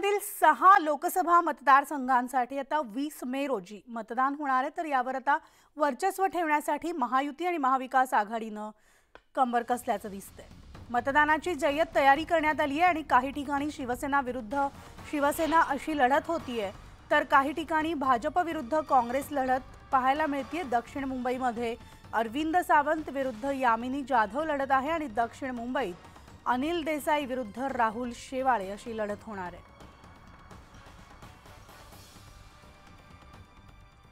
मुंबईमधील सहा लोकसभा मतदारसंघांसाठी आता वीस मे रोजी मतदान होणार आहे. तर यावर आता वर्चस्व ठेवण्यासाठी महायुती आणि महाविकास आघाडीनं कंबर कसल्याचं दिसतंय. मतदानाची जय्यत तयारी करण्यात आली आहे आणि काही ठिकाणी शिवसेना विरुद्ध शिवसेना अशी लढत होतीये. तर काही ठिकाणी भाजप विरुद्ध काँग्रेस लढत पाहायला मिळतीये. दक्षिण मुंबईमध्ये अरविंद सावंत विरुद्ध यामिनी जाधव लढत आहे आणि दक्षिण मुंबईत अनिल देसाई विरुद्ध राहुल शेवाळे अशी लढत होणार आहे.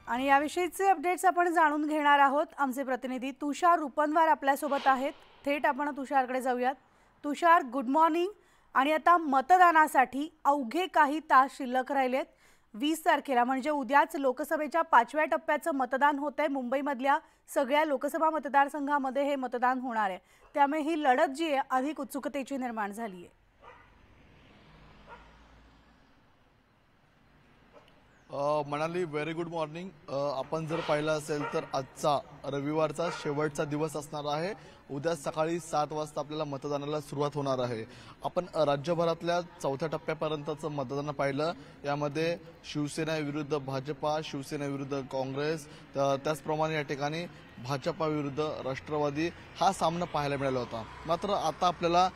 आणि याविषयीचे अपडेट्स आपण जाणून घेणार आहोत. आमचे प्रतिनिधी तुषार रुपनवार आपल्यासोबत आहेत. थेट आपण तुषारकडे जाऊयात. तुषार गुड मॉर्निंग आणि आता मतदानासाठी अवघे काही तास शिल्लक राहिलेत. वीस तारखेला म्हणजे उद्याच लोकसभेच्या पाचव्या टप्प्याचं मतदान होत आहे मुंबईमधल्या सगळ्या लोकसभा मतदारसंघामध्ये हे मतदान होणार आहे. त्यामुळे ही लढत जी आहे अधिक उत्सुकतेची निर्माण झाली आहे. मनाली व्हेरी गुड मॉर्निंग आपण जर पाहिलं असेल तर आजचा रविवारचा शेवटचा दिवस असणार आहे. उद्या सकाळी सात वाजता आपल्याला मतदानाला सुरुवात होणार आहे. आपण राज्यभरातल्या चौथ्या टप्प्यापर्यंतचं मतदान पाहिलं. यामध्ये शिवसेना विरुद्ध भाजपा शिवसेना विरुद्ध काँग्रेस त्याचप्रमाणे या ठिकाणी भाजपा विरुद्ध राष्ट्रवादी हा सामना पाहायला मिळाला होता. मात्र आता आपल्याला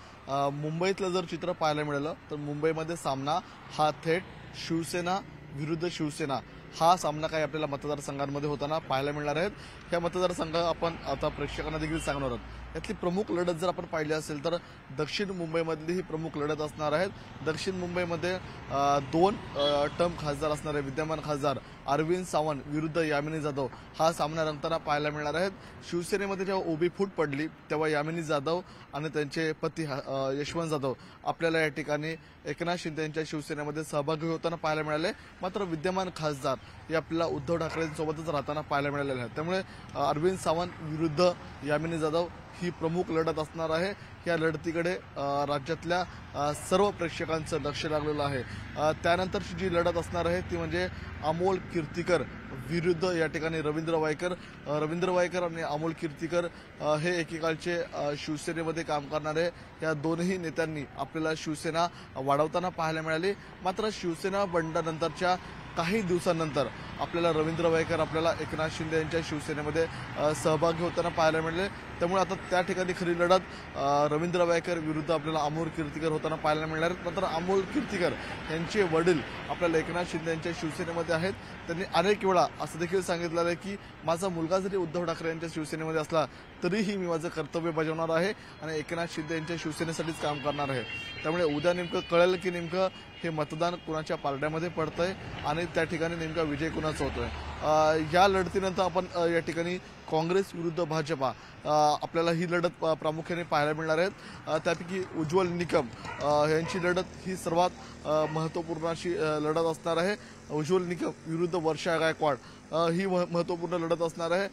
मुंबईतलं जर चित्र पाहायला मिळालं तर मुंबईमध्ये सामना हा थेट शिवसेना विरुद्ध शिवसेना. हा सामना काही आपल्याला मतदारसंघांमध्ये होताना पाहायला मिळणार आहेत. ह्या मतदारसंघ आपण आता प्रेक्षकांना देखील सांगणार आहोत. यातली प्रमुख लढत जर आपण पाहिली असेल तर दक्षिण मुंबईमधली ही प्रमुख लढत असणार आहेत. दक्षिण मुंबईमध्ये दोन टर्म खासदार असणारे विद्यमान खासदार अरविंद सावंत विरुद्ध यामिनी जाधव हा सामना रंगताना पाहायला मिळणार आहेत. शिवसेनेमध्ये जेव्हा उभी फूट पडली तेव्हा यामिनी जाधव आणि त्यांचे पती यशवंत जाधव आपल्याला या ठिकाणी एकनाथ शिंदे यांच्या शिवसेनेमध्ये सहभागी होताना पाहायला मिळाले. मात्र विद्यमान खासदार हे आपल्याला उद्धव ठाकरेंसोबतच राहताना पाहायला मिळालेले आहेत. त्यामुळे अरविंद सावंत विरुद्ध यामिनी जाधव ही प्रमुख लढत असणार आहे. या लढतीकडे राज्यातल्या सर्व प्रेक्षकांचं लक्ष लागलेलं आहे. त्यानंतरची जी लढत असणार आहे ती म्हणजे अमोल कीर्तिकर विरुद्ध या ठिकाणी रवींद्र वायकर. रवींद्र वायकर आणि अमोल कीर्तिकर हे एकेकाळचे शिवसेनेमध्ये काम करणारे या दोनही नेत्यांनी आपल्याला शिवसेना वाढवताना पाहायला मिळाली. मात्र शिवसेना बंडानंतरच्या काही दिवसांनंतर आपल्याला रवींद्र वायकर आपल्याला एकनाथ शिंदे यांच्या शिवसेनेमध्ये सहभागी होताना पाहायला मिळाले. त्यामुळे आता त्या ठिकाणी खरी लढत रवींद्र वायकर विरुद्ध आपल्याला अमोल कीर्तीकर होताना पाहायला मिळणार आहेत. नंतर अमोल कीर्तीकर यांचे वडील आपल्याला एकनाथ शिंदे यांच्या शिवसेनेमध्ये आहेत. त्यांनी अनेक वेळा असं देखील सांगितलेलं आहे की माझा मुलगा जरी उद्धव ठाकरे यांच्या शिवसेनेमध्ये असला तरीही मी माझं कर्तव्य बजावणार आहे आणि एकनाथ शिंदे यांच्या शिवसेनेसाठीच काम करणार आहे. त्यामुळे उद्या नेमकं कळेल की नेमकं हे मतदान कुणाच्या पारड्यामध्ये पडतंय आणि त्या ठिकाणी नेमका विजय कुणाचा होतोय? या लढतीनंतर आपण या ठिकाणी काँग्रेस विरुद्ध भाजपा आपल्याला ही लढत प्रामुख्याने पाहायला मिळणार आहेत. त्यापैकी उज्ज्वल निकम यांची लढत ही सर्वात महत्त्वपूर्ण अशी लढत असणार आहे. उज्ज्वल निकम विरुद्ध वर्षा गायकवाड ही मह- महत्त्वपूर्ण लढत असणार आहे.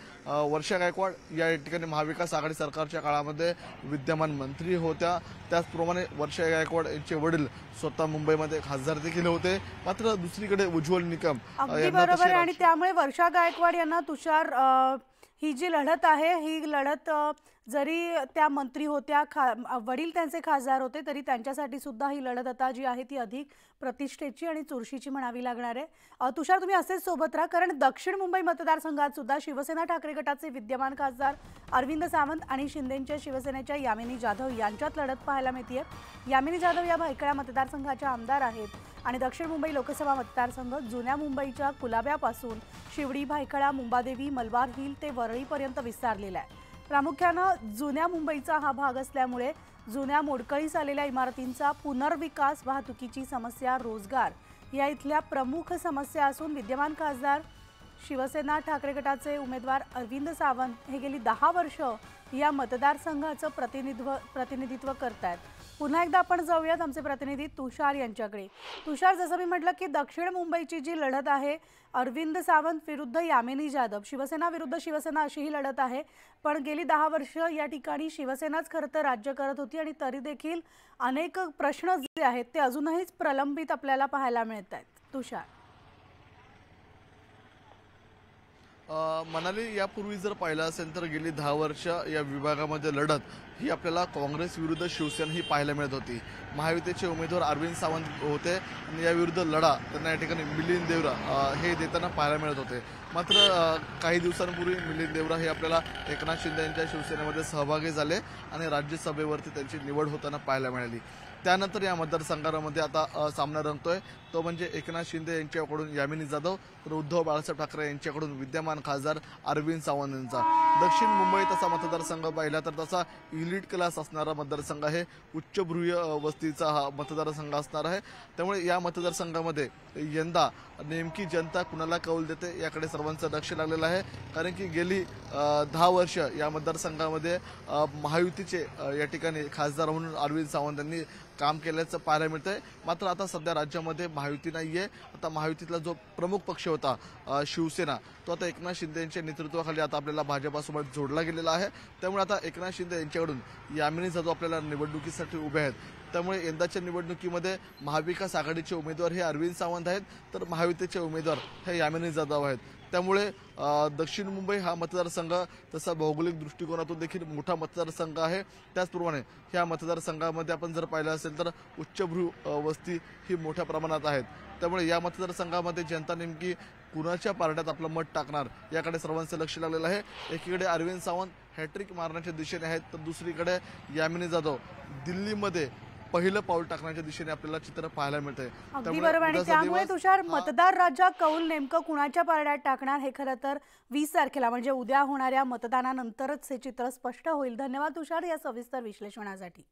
वर्षा गायकवाड या ठिकाणी महाविकास आघाडी सरकारच्या काळामध्ये विद्यमान मंत्री होत्या. त्याचप्रमाणे वर्षा गायकवाड यांचे वडील स्वतः मुंबईमध्ये खासदार देखील होते. मात्र दुसरीकडे उज्ज्वल निकम बरोबर. आणि त्यामुळे वर्षा गायकवाड यांना तुषार ही जी लढत आहे ही लढत जरी त्या मंत्री होत्या खा वडील त्यांचे खासदार होते तरी त्यांच्यासाठी सुद्धा ही लढत आता जी आहे ती अधिक प्रतिष्ठेची आणि चुरशीची म्हणावी लागणार आहे. तुषार तुम्ही असेच सोबत राहा कारण दक्षिण मुंबई मतदारसंघात सुद्धा शिवसेना ठाकरे गटाचे विद्यमान खासदार अरविंद सावंत आणि शिंदेच्या शिवसेनेच्या यामिनी जाधव यांच्यात लढत पाहायला मिळतीये. यामिनी जाधव या भायखळा मतदारसंघाच्या आमदार आहेत आणि दक्षिण मुंबई लोकसभा मतदारसंघ जुन्या मुंबईच्या कुलाब्यापासून शिवडी भायखळा मुंबादेवी मलबार हिल ते वरळीपर्यंत विस्तारलेला आहे. प्रामुख्यानं जुन्या मुंबईचा हा भाग असल्यामुळे जुन्या मोडकळीस आलेल्या इमारतींचा पुनर्विकास वाहतुकीची समस्या रोजगार या इथल्या प्रमुख समस्या असून विद्यमान खासदार शिवसेना ठाकरे गटाचे उमेदवार अरविंद सावंत हे गेली दहा वर्ष या मतदारसंघाचं प्रतिनिधित्व प्रतिनिधित्व आहेत पुन्हा एकदा आपण जाऊयात आमचे प्रतिनिधी तुषार यांच्याकडे. तुषार जसं मी म्हटलं की दक्षिण मुंबईची जी लढत आहे अरविंद सावंत विरुद्ध यामिनी जाधव. शिवसेना विरुद्ध शिवसेना अशी ही लढत आहे. पण गेली दहा वर्ष या ठिकाणी शिवसेनाच खरं तर राज्य करत होती आणि तरी देखील अनेक प्रश्न जे आहेत ते अजूनहीच प्रलंबित आपल्याला पाहायला मिळत आहेत तुषार. मनाली यापूर्वी जर पाहिलं असेल तर गेली दहा वर्ष या विभागामध्ये लढत ही आपल्याला काँग्रेस विरुद्ध शिवसेना ही पाहायला मिळत होती. महायुतीचे उमेदवार अरविंद सावंत होते आणि याविरुद्ध लढा त्यांना या ठिकाणी मिलिंद देवरा हे देताना पाहायला मिळत होते. मात्र काही दिवसांपूर्वी मिलिंद देवरा हे आपल्याला एकनाथ शिंदे यांच्या शिवसेनेमध्ये सहभागी झाले आणि राज्यसभेवरती त्यांची निवड होताना पाहायला मिळाली. त्यानंतर या मतदारसंघामध्ये आता सामना रंगतोय. तो म्हणजे एकनाथ शिंदे यांच्याकडून यामिनी जाधव तर उद्धव बाळासाहेब ठाकरे यांच्याकडून विद्यमान खासदार अरविंद सावंत यांचा. दक्षिण मुंबईत असा मतदारसंघ पाहिला तर तसा इलिट क्लास असणारा मतदारसंघ आहे. उच्चभ्रूय वस्तीचा हा मतदारसंघ असणार आहे. त्यामुळे या मतदारसंघामध्ये यंदा नेमकी जनता कुणाला कौल देते याकडे सर्वांचं लक्ष लागलेलं आहे. कारण की गेली दहा वर्ष या मतदारसंघामध्ये महायुतीचे या ठिकाणी खासदार म्हणून अरविंद सावंत यांनी काम केल्याचं पाहायला मिळतंय. मात्र आता सध्या राज्यामध्ये महायुती आहे आता महायुतीतला जो प्रमुख पक्ष होता शिवसेना तो आता एकनाथ शिंदे यांच्या नेतृत्वाखाली आता आपल्याला भाजपासोबत जोडला गेलेला आहे. त्यामुळे आता एकनाथ शिंदे यांच्याकडून यामिनी जाधव आपल्याला निवडणुकीसाठी उभे आहेत त्यामुळे यंदाच्या निवडणुकीमध्ये महाविकास आघाडीचे उमेदवार हे अरविंद सावंत आहेत तर महायुतीचे उमेदवार हे यामिनी जाधव आहेत. त्यामुळे दक्षिण मुंबई हा मतदारसंघ तसा भौगोलिक दृष्टिकोनातून देखील मोठा मतदारसंघ आहे. त्याचप्रमाणे ह्या मतदारसंघामध्ये आपण जर पाहिलं असेल तर उच्चभ्रू वस्ती ही मोठ्या प्रमाणात आहेत. त्यामुळे या मतदारसंघामध्ये जनता नेमकी कुणाच्या पार्ट्यात आपलं मत टाकणार याकडे सर्वांचं लक्ष लागलेलं आहे. एकीकडे अरविंद सावंत हॅट्रिक मारण्याच्या दिशेने आहेत तर दुसरीकडे यामिनी जाधव दिल्लीमध्ये पहिलं पाऊल टाकण्याच्या दिशेने आपल्याला चित्र पाहायला मिळतंय. अगदी बरोबर. आणि त्यामुळे तुषार मतदार राजा कौल नेमकं कुणाच्या पारड्यात टाकणार हे खरं तर वीस तारखेला म्हणजे उद्या होणाऱ्या मतदानानंतरच हे चित्र स्पष्ट होईल. धन्यवाद तुषार या सविस्तर विश्लेषणासाठी.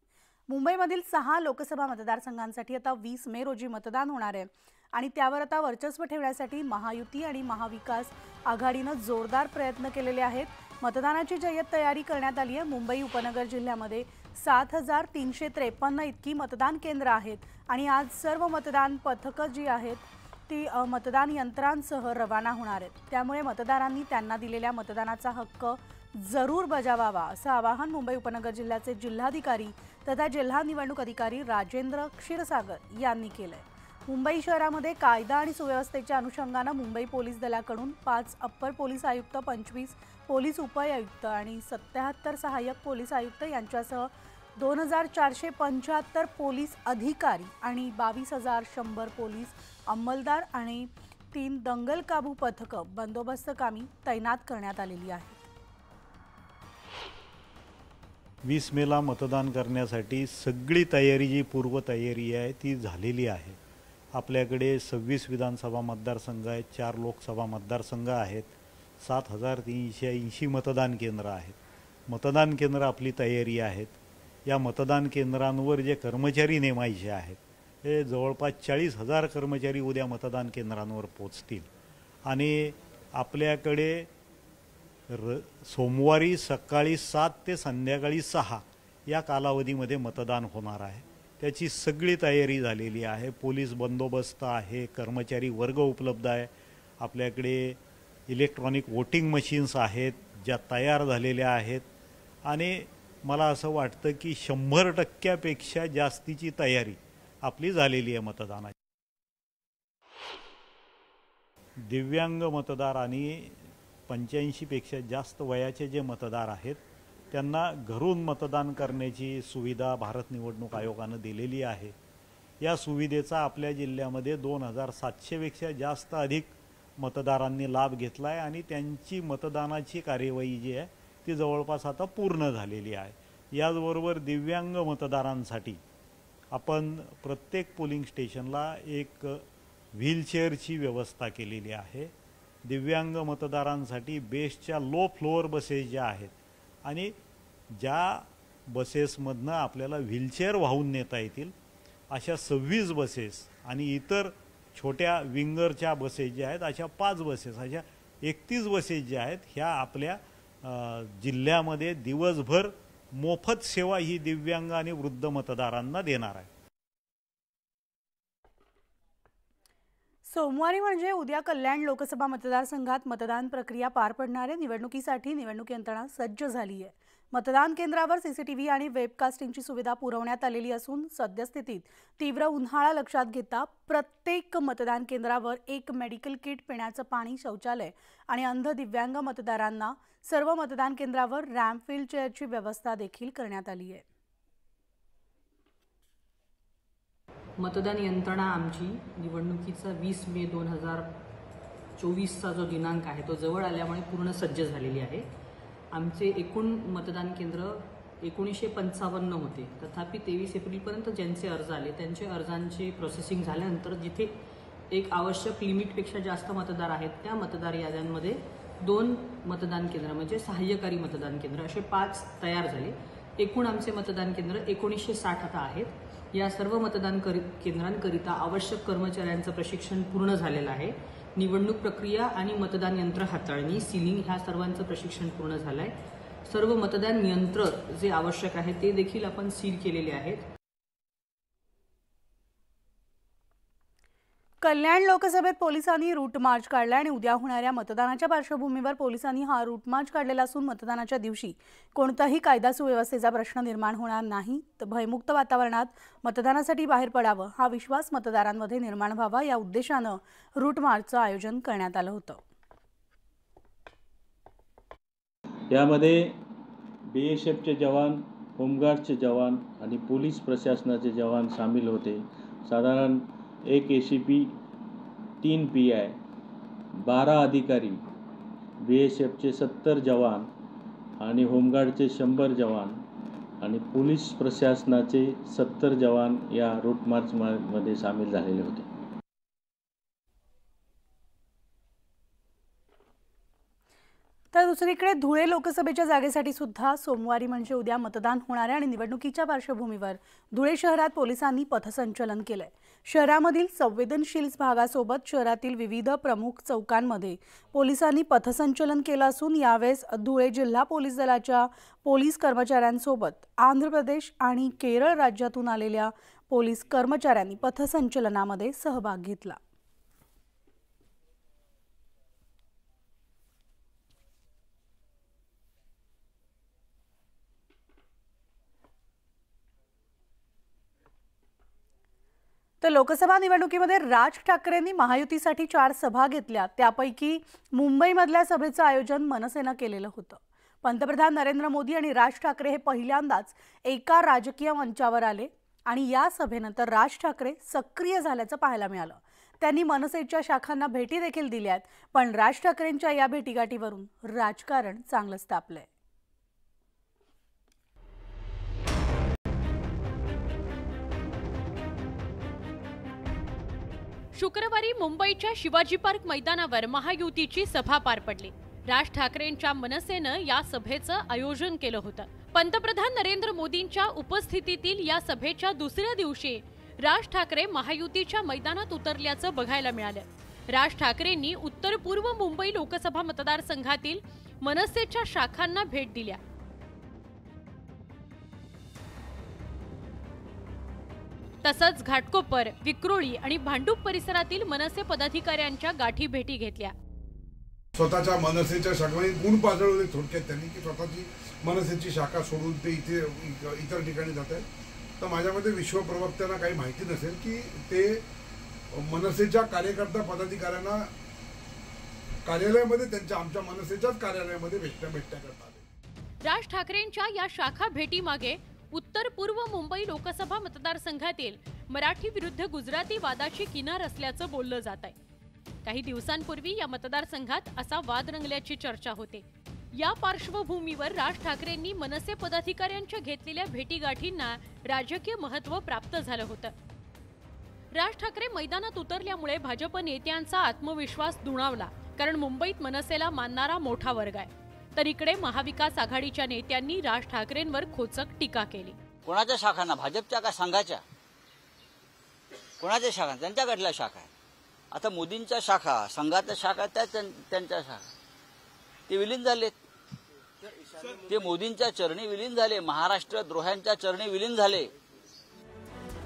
मुंबईमधील सहा लोकसभा मतदारसंघांसाठी आता वीस मे रोजी मतदान होणार आहे. आणि त्यावर आता वर्चस्व ठेवण्यासाठी महायुती आणि महाविकास आघाडीनं जोरदार प्रयत्न केलेले आहेत. मतदानाची जय्यत तयारी करण्यात आली आहे. मुंबई उपनगर जिल्ह्यामध्ये सात हजार तीनशे त्रेपन्न इतकी मतदान केंद्र आहेत. आणि आज सर्व मतदान पथकं जी आहेत ती मतदान यंत्रांसह रवाना होणार आहेत. त्यामुळे मतदारांनी त्यांना दिलेल्या मतदानाचा हक्क जरूर बजावावा असं आवाहन मुंबई उपनगर जिल्ह्याचे जिल्हाधिकारी तथा जिल्हा निवडणूक अधिकारी राजेंद्र क्षीरसागर यांनी केलं आहे मुंबई शहरामध्ये कायदा आणि सुव्यवस्थेच्या अनुषंगानं मुंबई पोलीस दलाकडून पाच अप्पर पोलीस आयुक्त पंचवीस पोलीस उपायुक्त आणि सत्याहत्तर सहाय्यक पोलीस आयुक्त यांच्यासह दोन हजार चारशे पंच्याहत्तर पोलीस अधिकारी आणि बावीस हजार शंभर पोलीस अंमलदार आणि तीन दंगल काबू पथकं बंदोबस्त कामी तैनात करण्यात आलेली आहेत. वीस मेला मतदान करण्यासाठी सगळी तयारी जी पूर्वतयारी आहे ती झालेली आहे. आपल्याकडे सव्वीस विधानसभा मतदारसंघ आहेत चार लोकसभा मतदारसंघ आहेत सात हजार तीनशे ऐंशी मतदान केंद्र आहेत. मतदान केंद्र आपली तयारी आहेत. या मतदान केंद्रांवर जे कर्मचारी नेमायचे आहेत हे जवळपास चाळीस हजार कर्मचारी उद्या मतदान केंद्रांवर पोचतील. आणि आपल्याकडे र सोमवारी सकाळी सात ते संध्याकाळी सहा या कालावधीमध्ये मतदान होणार आहे. त्याची सगळी तयारी झालेली आहे. पोलीस बंदोबस्त आहे कर्मचारी वर्ग उपलब्ध आहे. आपल्याकडे इलेक्ट्रॉनिक वोटिंग मशीन्स आहेत ज्या तयार झालेल्या आहेत. आणि मला असं वाटतं की शंभर टक्क्यापेक्षा जास्तीची तयारी आपली झालेली आहे मतदानाची. दिव्यांग मतदार आणि पंच्याऐंशीपेक्षा जास्त वयाचे जे मतदार आहेत त्यांना घरून मतदान करण्याची सुविधा भारत निवडणूक आयोगानं दिलेली आहे. या सुविधेचा आपल्या जिल्ह्यामध्ये दोन हजार सातशेपेक्षा जास्त अधिक मतदारांनी लाभ घेतला आहे आणि त्यांची मतदानाची कार्यवाही जी आहे ती जवळपास आता पूर्ण झालेली आहे. याचबरोबर दिव्यांग मतदारांसाठी आपण प्रत्येक पोलिंग स्टेशनला एक व्हीलचेअरची व्यवस्था केलेली आहे. दिव्यांग मतदारांसाठी बेस्टच्या लो फ्लोअर बसेस ज्या आहेत आणि ज्या बसेसमधनं आपल्याला व्हीलचेअर वाहून नेता येतील अशा सव्वीस बसेस आणि इतर छोट्या विंगरच्या बसेस ज्या आहेत अशा पाच बसेस अशा एकतीस बसेस ज्या आहेत ह्या आपल्या जिल्ह्यामध्ये दिवसभर मोफत सेवा ही दिव्यांग आणि वृद्ध मतदारांना देणार आहे सोमवारी म्हणजे उद्या कल्याण लोकसभा मतदारसंघात मतदान प्रक्रिया पार पडणारे निवडणुकीसाठी निवडणूक यंत्रणा सज्ज झाली आहे. मतदान केंद्रावर सीसीटीव्ही आणि वेबकास्टिंगची सुविधा पुरवण्यात आलेली असून सद्यस्थितीत तीव्र उन्हाळा लक्षात घेता प्रत्येक मतदान केंद्रावर एक मेडिकल किट पिण्याचं पाणी शौचालय आणि अंध दिव्यांग मतदारांना सर्व मतदान केंद्रावर रॅम्प व्हीलचेअरची व्यवस्था देखील करण्यात आली आहे. मतदान यंत्रणा आमची निवडणुकीचा वीस मे दोन हजार चोवीसचा जो दिनांक आहे तो जवळ आल्यामुळे पूर्ण सज्ज झालेली आहे. आमचे एकूण मतदान केंद्र एकोणीसशे पंचावन्न होते. तथापि तेवीस एप्रिलपर्यंत ज्यांचे अर्ज आले त्यांचे अर्जांची प्रोसेसिंग झाल्यानंतर जिथे एक आवश्यक लिमिटपेक्षा जास्त मतदार आहेत त्या मतदार याद्यांमध्ये दोन मतदान केंद्र म्हणजे सहाय्यकारी मतदान केंद्र असे पाच तयार झाले. एकूण आमचे मतदान केंद्र एकोणीसशे साठ आता आहेत. या सर्व मतदान करी केंद्रांकरिता आवश्यक कर्मचाऱ्यांचं प्रशिक्षण पूर्ण झालेलं आहे. निवडणूक प्रक्रिया आणि मतदान यंत्र हाताळणी सिलिंग ह्या सर्वांचं प्रशिक्षण पूर्ण झालं आहे सर्व मतदान यंत्र जे आवश्यक आहे ते देखील आपण सील केलेले आहेत. कल्याण लोकसभेत पोलिसांनी रूट मार्च काढला आणि उद्या होणाऱ्या मतदानाच्या पार्श्वभूमीवर पोलिसांनी हा रूट मार्च काढलेला असून मतदानाच्या दिवशी कोणताही कायदा सुव्यवस्थेचा प्रश्न निर्माण होणार नाही. तर भयमुक्त वातावरणात मतदानासाठी बाहेर पडावं हा विश्वास मतदारांमध्ये निर्माण व्हावा या उद्देशानं रूट मार्चचं आयोजन करण्यात आलं होतं. यामध्ये बी एस एफचे जवान होमगार्डचे जवान आणि पोलीस प्रशासनाचे जवान सामील होते. साधारण एक ए सी पी तीन पी आय बारा अधिकारी बी एस एफचे सत्तर जवान आणि होमगार्डचे शंभर जवान आणि पोलीस प्रशासनाचे सत्तर जवान या रूट मार्चमध्ये सामील झालेले होते. तर दुसरीकडे धुळे लोकसभेच्या जागेसाठी सुद्धा सोमवारी म्हणजे उद्या मतदान होणार आहे आणि निवडणुकीच्या पार्श्वभूमीवर धुळे शहरात पोलिसांनी पथसंचलन केलंय. शहरामधील संवेदनशील भागासोबत शहरातील विविध प्रमुख चौकांमध्ये पोलिसांनी पथसंचलन केलं असून यावेळेस धुळे जिल्हा पोलीस दलाच्या पोलीस कर्मचाऱ्यांसोबत आंध्र प्रदेश आणि केरळ राज्यातून आलेल्या पोलीस कर्मचाऱ्यांनी पथसंचलनामध्ये सहभाग घेतला. तर लोकसभा निवडणुकीमध्ये राज ठाकरेंनी महायुतीसाठी चार सभा घेतल्या. त्यापैकी मुंबईमधल्या सभेचं आयोजन मनसेनं केलेलं होतं. पंतप्रधान नरेंद्र मोदी आणि राज ठाकरे हे पहिल्यांदाच एका राजकीय मंचावर आले आणि या सभेनंतर राज ठाकरे सक्रिय झाल्याचं पाहायला मिळालं. त्यांनी मनसेच्या शाखांना भेटी देखील दिल्या आहेत पण राज ठाकरेंच्या या भेटीगाठीवरून राजकारण चांगलंच तापलंय. शुक्रवारी मुंबईच्या शिवाजी पार्क मैदानावर महायुतीची सभा पार पडली. राज ठाकरेंच्या मनसेनं या सभेचं आयोजन केलं होतं. पंतप्रधान नरेंद्र मोदींच्या उपस्थितीतील या सभेच्या दुसऱ्या दिवशी राज ठाकरे महायुतीच्या मैदानात उतरल्याचं बघायला मिळालं. राज ठाकरेंनी उत्तर पूर्व मुंबई लोकसभा मतदारसंघातील मनसेच्या शाखांना भेट दिल्या. तसंच घाटकोपर विक्रोळी आणि भांडूप परिसरातील मनसे पदाधिकाऱ्यांच्या गाठी भेटी घेतल्या. स्वतःच्या मनसेच्या शाखेमध्ये गुण पाजळवले थोडक्यात त्यांनी की स्वतःची मनसेची शाखा सोडून ते इथे इतर ठिकाणी जात आहेत. तर माझ्यामध्ये विश्वप्रवक्त्यांना काही माहिती नसेल की ते मनसेच्या कार्यकर्ता पदाधिकाऱ्यांना कार्यालयामध्ये त्यांच्या आमच्या मनसेच्याच कार्यालयामध्ये भेटण्या भेटण्या करतात. राज ठाकरेंच्या या शाखा भेटीमागे उत्तर पूर्व मुंबई लोकसभा मतदारसंघातील मराठी विरुद्ध गुजराती वादाची किनार असल्याचं बोललं जात आहे. काही दिवसांपूर्वी या मतदारसंघात असा वाद रंगल्याची चर्चा होते. या पार्श्वभूमीवर राज ठाकरेंनी मनसे पदाधिकाऱ्यांच्या घेतलेल्या भेटीगाठींना राजकीय महत्त्व प्राप्त झालं होतं. राज ठाकरे मैदानात उतरल्यामुळे भाजप नेत्यांचा आत्मविश्वास दुणावला कारण मुंबईत मनसेला मानणारा मोठा वर्ग आहे. तर इकडे महाविकास आघाडीच्या नेत्यांनी राज ठाकरेंवर खोचक टीका केली. कोणाच्या शाखांना? भाजपच्या का संघाच्या? कोणाच्या शाखा त्यांच्याकडल्या शाखा आहे आता मोदींच्या शाखा संघाच्या शाखा त्या त्यां- त्यांच्या शाखा ते विलीन झालेत. ते मोदींच्या चरणी विलीन झाले. महाराष्ट्र द्रोह्यांच्या चरणी विलीन झाले.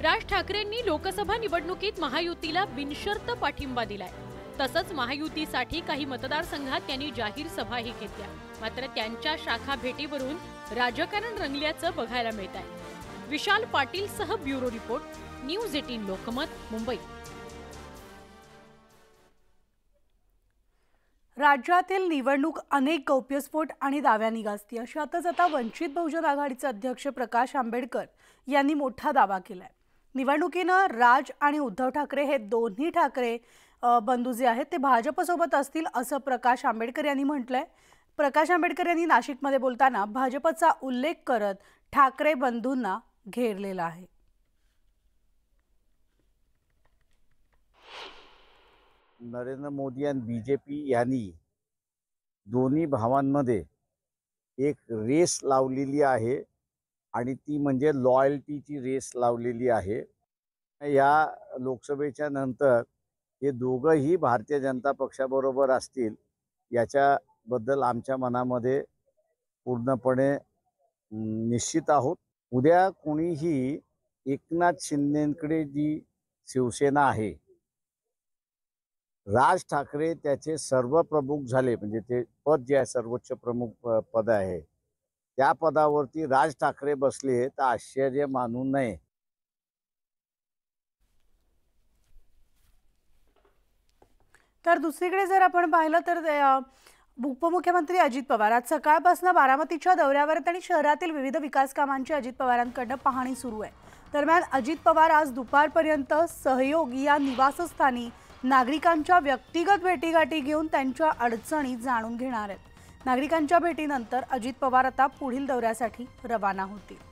राज ठाकरेंनी लोकसभा निवडणुकीत महायुतीला बिनशर्त पाठिंबा दिलाय. तसंच महायुतीसाठी काही मतदारसंघात त्यांनी जाहीर सभाही घेतल्या. मात्र त्यांच्या शाखा भेटीवरून राजकारण रंगल्याचं बघायला मिळत आहे. विशाल पाटील सह bureau report news eighteen Lokmat Mumbai. राज्यातील निवडणूक अनेक गौप्यस्फोट आणि दाव्यांनी गाजती अशातच आता वंचित बहुजन आघाडीचे अध्यक्ष प्रकाश आंबेडकर यांनी मोठा दावा केला आहे निवडणुकीनं राज आणि उद्धव ठाकरे हे दोन्ही ठाकरे बंधू जे आहेत. ते भाजपसोबत असतील असं प्रकाश आंबेडकर यांनी म्हटलंय. प्रकाश आंबेडकर यांनी नाशिकमध्ये बोलताना भाजपचा उल्लेख करत ठाकरे बंधूंना घेरलेला आहे. नरेंद्र मोदी आणि बी जे पी यांनी दोन्ही भावांमध्ये एक रेस लावलेली आहे आणि ती म्हणजे लॉयल्टीची रेस लावलेली आहे. या लोकसभेच्या नंतर हे दोघंही भारतीय जनता पक्षाबरोबर असतील याच्या बद्दल आमच्या मनामध्ये पूर्णपणे निश्चित आहोत. उद्या कोणीही एकनाथ शिंदेकडे जी शिवसेना आहे राज ठाकरे त्याचे सर्व प्रमुख झाले म्हणजे ते पद जे आहे सर्वोच्च प्रमुख पद आहे त्या पदावरती राज ठाकरे बसले तर आश्चर्य मानू नये. तर दुसरीकडे जर आपण पाहिलं तर उपमुख्यमंत्री अजित पवार. आज सकाळपासून बारामतीच्या दौऱ्यावर आणि शहरातील विविध विकास कामांची अजित पवारांकडनं पाहणी सुरू आहे. दरम्यान अजित पवार आज दुपारपर्यंत सहयोग या निवासस्थानी नागरिकांच्या व्यक्तिगत भेटीगाठी घेऊन त्यांच्या अडचणी जाणून घेणार आहेत. नागरिकांच्या भेटीनंतर अजित पवार आता पुढील दौऱ्यासाठी रवाना होतील.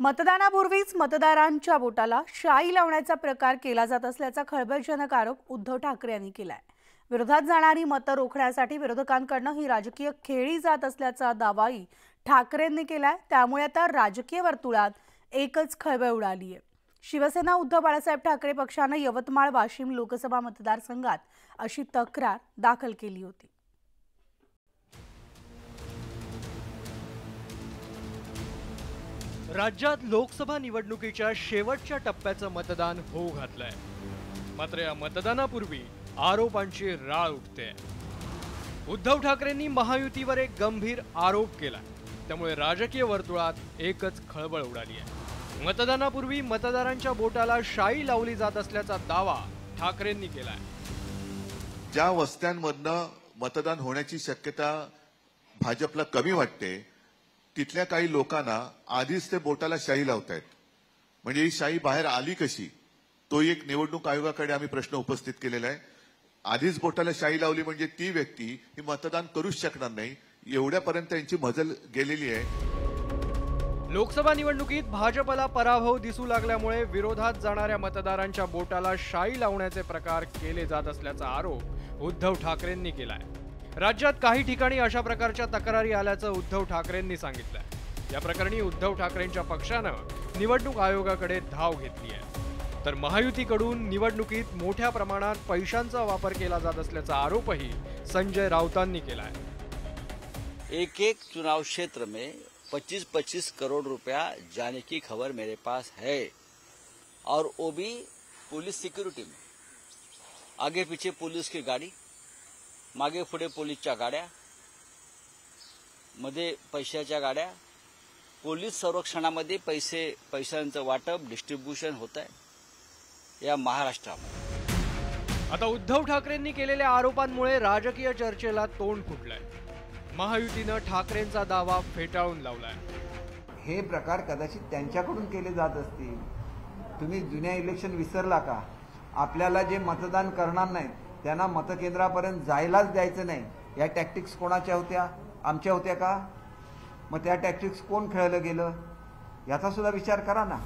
मतदानापूर्वीच मतदारांच्या बोटाला शाई लावण्याचा प्रकार केला जात असल्याचा खळबळजनक आरोप उद्धव ठाकरे यांनी केलाय. विरोधात जाणारी मतं रोखण्यासाठी विरोधकांकडनं ही राजकीय खेळी जात असल्याचा दावाही ठाकरेंनी केलाय. त्यामुळे आता राजकीय वर्तुळात एकच खळबळ उडाली आहे शिवसेना उद्धव बाळासाहेब ठाकरे पक्षानं यवतमाळ वाशिम लोकसभा मतदारसंघात अशी तक्रार दाखल केली होती. राज्यात लोकसभा निवडणुकीच्या शेवटच्या टप्प्याचं मतदान होऊ घातलंय. मात्र या मतदानापूर्वी आरोपांची राळ उठते. उद्धव ठाकरेंनी महायुतीवर एक गंभीर आरोप केला त्यामुळे राजकीय वर्तुळात एकच खळबळ उडाली आहे. मतदानापूर्वी मतदारांच्या बोटाला शाई लावली जात असल्याचा दावा ठाकरेंनी केलाय. ज्या वस्त्यांमधनं मतदान होण्याची शक्यता भाजपला कमी वाटते तिथल्या काही लोकांना आधीच ते बोटाला शाई लावतायत. म्हणजे ही शाई बाहेर आली कशी? तो एक निवडणूक आयोगाकडे आम्ही प्रश्न उपस्थित केलेला आहे. आधीच बोटाला शाई लावली म्हणजे ती व्यक्ती ही मतदान करूच शकणार नाही. एवढ्यापर्यंत यांची मजल गेलेली आहे. लोकसभा निवडणुकीत भाजपला पराभव दिसू लागल्यामुळे विरोधात जाणाऱ्या मतदारांच्या बोटाला शाई लावण्याचे प्रकार केले जात असल्याचा आरोप उद्धव ठाकरेंनी केलाय. राज्यात काही ठिकाणी अशा प्रकारच्या तक्रारी आल्याचं उद्धव ठाकरेंनी सांगितलं या प्रकरणी उद्धव ठाकरेंच्या पक्षानं निवडणूक आयोगाकडे धाव घेतली आहे. तर महायुतीकडून निवडणुकीत मोठ्या प्रमाणात पैशांचा वापर केला जात असल्याचा आरोपही संजय राऊतांनी केला आहे एक एक चुनाव क्षेत्र में 25-25 करोड़ रुपया जाने की खबर मेरे पास है और वो भी पुलिस सिक्योरिटी में। आगे पीछे पुलिस की गाडी मागे पुढे पोलीसच्या गाड्या मध्ये पैशाच्या गाड्या. पोलीस संरक्षणामध्ये पैसे पैशांचं वाटप डिस्ट्रीब्युशन होत आहे या महाराष्ट्रामध्ये. आता उद्धव ठाकरेंनी केलेल्या आरोपांमुळे राजकीय चर्चेला तोंड फुटलंय. महायुतीनं ठाकरेंचा दावा फेटाळून लावलाय. हे प्रकार कदाचित त्यांच्याकडून केले जात असतील. तुम्ही जुन्या इलेक्शन विसरला का? आपल्याला जे मतदान करणार नाहीत त्यांना मतकेंद्रापर्यंत जायलाच द्यायचं नाही. या टॅक्टिक्स कोणाच्या होत्या? आमच्या होत्या का? मग त्या टॅक्टिक्स कोण खेळलं गेलं? याचा सुद्धा विचार करा ना.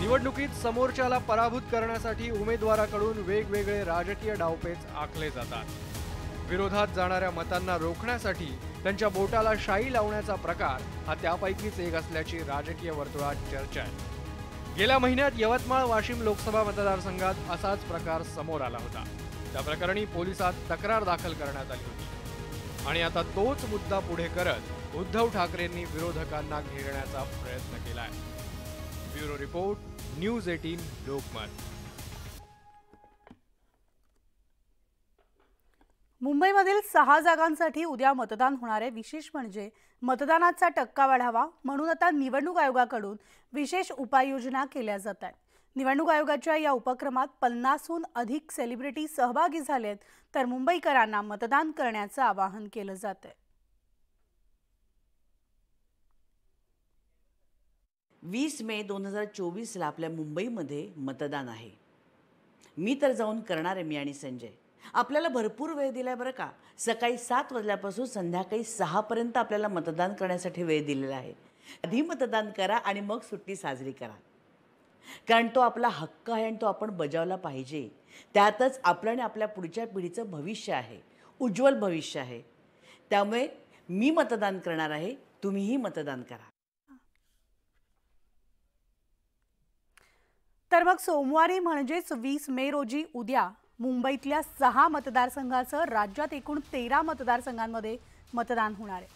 निवडणुकीत समोरच्याला पराभूत करण्यासाठी उमेदवाराकडून वेगवेगळे राजकीय डावपेच आखले जातात. विरोधात जाणाऱ्या मतांना रोखण्यासाठी त्यांच्या बोटाला शाई लावण्याचा प्रकार हा त्यापैकीच एक असल्याची राजकीय वर्तुळात चर्चा आहे. गेल्या महिन्यात यवतमाळ वाशिम लोकसभा मतदारसंघात असाच प्रकार समोर आला होता. त्या प्रकरणी पोलिसात तक्रार दाखल करण्यात आली होती. आणि आता तोच मुद्दा पुढे करत उद्धव ठाकरेंनी विरोधकांना घेरण्याचा प्रयत्न केलाय. Bureau report news eighteen Lokmat. मुंबईमधील सहा जागांसाठी उद्या मतदान होणार आहे. विशेष म्हणजे मतदानाचा टक्का वाढावा म्हणून आता निवडणूक आयोगाकडून विशेष उपाययोजना केल्या जात आहेत. निवडणूक आयोगाच्या या उपक्रमात पन्नासहून अधिक सेलिब्रिटी सहभागी झालेत. तर मुंबईकरांना मतदान करण्याचं आवाहन केलं जात आहे वीस मे दोन हजार चोवीसला आपल्या मुंबईमध्ये मतदान आहे. मी तर जाऊन करणार आहे मी आणि संजय. आपल्याला भरपूर वेळ दिलाय बरं का? सकाळी सात वाजल्यापासून संध्याकाळी सहापर्यंत आपल्याला मतदान करण्यासाठी वेळ दिलेला आहे. आधी मतदान करा आणि मग सुट्टी साजरी करा. कारण तो आपला हक्क आहे आणि तो आपण बजावला पाहिजे. त्यातच आपलं आणि आपल्या पुढच्या पिढीचं भविष्य आहे. उज्ज्वल भविष्य आहे. त्यामुळे मी मतदान करणार आहे. तुम्हीही मतदान करा. तर मग सोमवारी म्हणजेच वीस मे रोजी उद्या मुंबईतल्या सहा मतदारसंघाचं राज्यात एकूण तेरा मतदारसंघांमध्ये मतदान होणार आहे.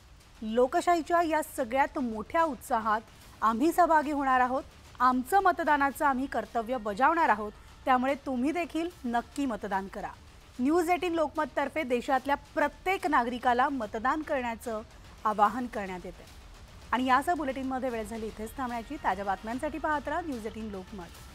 लोकशाहीच्या या सगळ्यात मोठ्या उत्साहात आम्ही सहभागी होणार आहोत. आमचं मतदानाचं आम्ही कर्तव्य बजावणार आहोत. त्यामुळे तुम्ही देखील नक्की मतदान करा. न्यूज एटीन लोकमततर्फे देशातल्या प्रत्येक नागरिकाला मतदान करण्याचं आवाहन करण्यात येतं आणि यासह बुलेटिनमध्ये वेळ झाली इथेच थांबण्याची ताज्या बातम्यांसाठी पाहत राहा न्यूज एटीन लोकमत.